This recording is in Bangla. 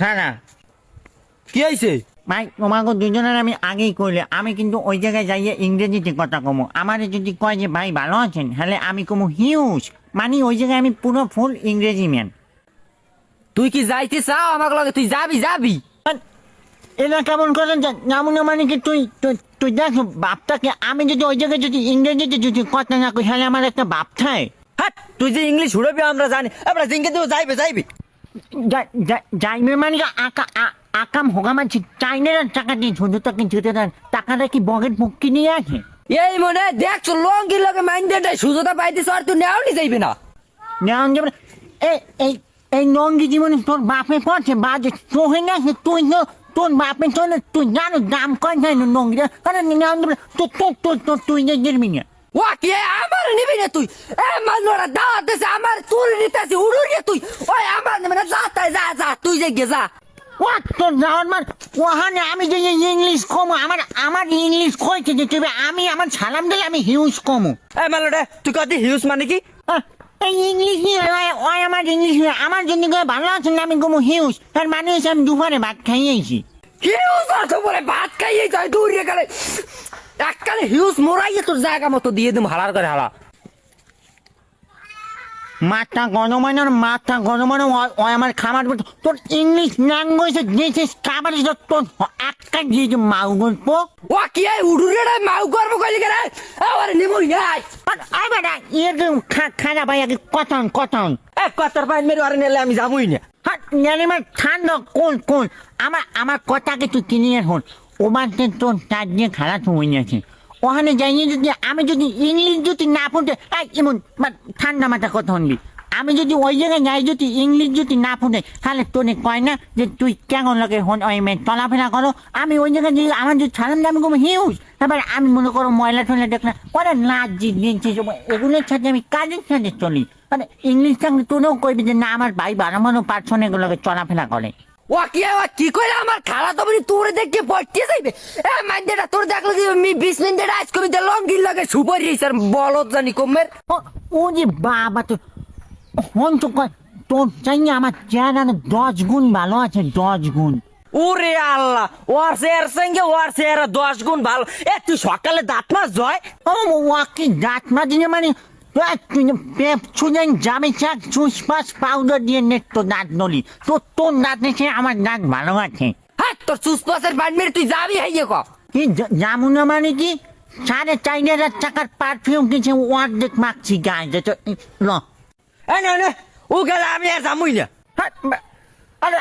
খারাপ কি হয়েছে তোমাকে দুজনের আমি আগেই কইলে আমি কিন্তু ওই জায়গায় যাইয়ে ইংরেজিতে কথা কমো। আমার যদি কয় যে ভাই ভালো আছেন? তাহলে আমি কমো হিউজ। মানে ওই জায়গায় আমি পুরো ফুল ইংরেজি ম্যান। তুই কি যাইতে চাও আমার লগে? তুই যাবি যাবি। এটা কেমন করে যেমন মানে কি তুই তুই দেখ বাপটাকে আমি যদি ওই জায়গায় যদি ইংরেজিতে যদি কথা না কই তাহলে আমার একটা বাপ থাকে। হাট তুই যে ইংলিশ উড়বি আমরা জানি। আমরা জিঙ্কে দেবো যাইবে যাইবে। মানে আকা আকাম হোগাম আছে চাইনের টাকা দিয়ে শুধু তাকে যেতে দেন। টাকাটা কি বগের পক্ষে নিয়ে আছে এই মনে দেখছ লঙ্গির লগে মাইন্ডে সুযোগটা পাইতেছ আর তুই নেওয়ানি যাইবি না। যাবে এই এই এই জীবনে তোর বাপে পড়ছে বাজে তোহে না তুই তো তোর বাপে তোর তুই জানো দাম কয় যায় না নঙ্গি কারণ নেওয়া যাবে না। তোর তোর তোর তুই যে গেলবি না। ও কি আমার নিবি না তুই? এ মানোরা দাওয়াত দিছে আমার তুই নিতেছি উড়ু রে তুই। ওই আমার নিবি না যা তাই যা যা তুই যে গে যা ও তোর যাওয়ার মান ওখানে আমি যে ইংলিশ কমো আমার আমার ইংলিশ কইছে যে তুই আমি আমার সালাম দিলে আমি হিউজ কমো। এ তুই কত হিউজ মানে কি? ইংলিশ নিয়ে ওই আমার ইংলিশ নিয়ে। আমার জন্য ভালো আছে না আমি কমো হিউজ তার মানে হচ্ছে আমি দুপুরে ভাত খাইয়েছি। হিউজ অর্থ বলে ভাত খাইয়ে যায় দূর গেলে। এককালে হিউজ মোরাইয়ে তোর জায়গা মতো দিয়ে দিম হালার করে হালা। মাথা গরমানোর মাথা গরমানো ওই আমার খাবার বলতো তোর ইংলিশ ল্যাঙ্গুয়েজে দিয়েছিস খাবার তোর তোর একটা দিয়েছে মাউ গল্প। ও কি এই উড়ু রে মাউ করব কইলি করে আবার নিমু ইয়াই। ইয়ে খানা ভাই আগে কতন কতন? এ কতর পাইন মেরে আরে নেলে আমি যাবই না। হ্যাঁ আমার ঠান্ডা কোন কোন? আমার আমার কথাকে তুই কিনিয়ে হন যে তোর চার দিয়ে তো হয়ে গেছে ওখানে যাইয়ে যদি, আমি যদি ইংলিশ যদি না ফুটে এমন ঠান্ডা মাথা কথা শুনবি আমি যদি ওই জায়গায় যাই, যদি ইংলিশ যদি না ফুটে, তাহলে তোনে কয় না যে তুই কেমন লাগে হন, ওই মেয়ে, চলাফেরা করো। আমি ওই জায়গায় যদি আমার যদি সালাম দামি কোনো হিউজ তারপর আমি মনে করো, ময়লা টয়লা দেখলাম ওরা নাচ জিনিস এগুলোর সাথে আমি কাজের সাথে চলি। মানে ইংলিশ থাকলে তোরেও কইবি যে না, আমার ভাই বানামানো পার্সন এগুলোকে চলাফেরা করে। ও কি কি কইলে আমার খালা তো বলি তোরে দেখে পড়তে যাইবে? এ মাইন্ডেটা তোর দেখলে যে মি 20 মিনিট আজ কবি দে লঙ্গির লাগে সুপার রিসার বলত জানি কমের ও ও যে বাবা তো হন তো কয়, তোর চাই আমার চেহারা দশ গুণ ভালো আছে দশ গুণ। ওরে আল্লাহ ওর চেয়ার সঙ্গে ওর দশ গুণ ভালো। এ তুই সকালে দাঁত মাছ জয় ও ওয়াকি দাঁত মাজিনে মানে এ, তুই পেপ ছুলেন জামে চাক চুসপাস পাউডার দিয়ে নেট তো দাঁত নলি। তোর তোর দাঁত নেছে আমার দাঁত ভালো আছে? হ্যাঁ তোর চুসপাসের বান মেরে তুই যাবি হাইয়ে ক। কি জামু না মানে কি? সাড়ে চার হাজার টাকার পারফিউম কিনছে অর্ধেক মাখছি গায়ে যেত না ও গেলে আমি আর যামুই না। হ্যাঁ, আরে